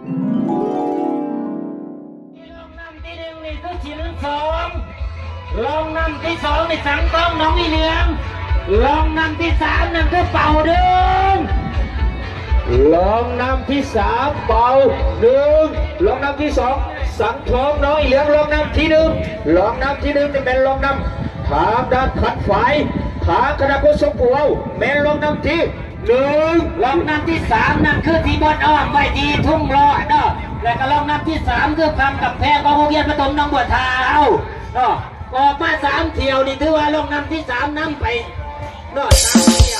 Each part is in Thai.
ลองนำที่หนึ่งนี่คือชิ้นสองลองนำที่สองนี่สังต้องน้องอีเหลืองลองนำที่สามนั่นคือเป่าเดินลองนำที่สามเป่าหนึ่งลองนำที่สองสังทองน้องอีเหลืองลองนำที่หนึ่งลองนำที่หนึ่งนี่เป็นลองนำทางด้านขัดไฟทางคณะกุศลปูเอาแม่นลองนำที่ หนึ่งลองนำที่สามนั่นคือที่บนอ้อมไว้ดีทุ่งรอดเนาะแล้วก็ลองนับที่สามคือพังกับแพงของโรงเรียนประถมน้องบัวทาเนาะออกมาสามเที่ยวนี่ถือว่าลองนำที่สามนั่งไปเนาะสามเที่ยว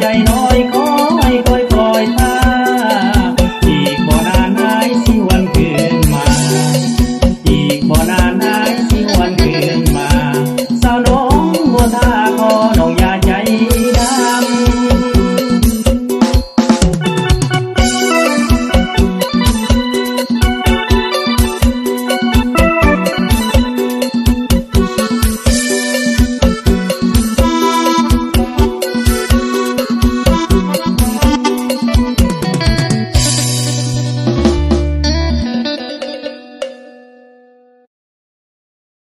ใจน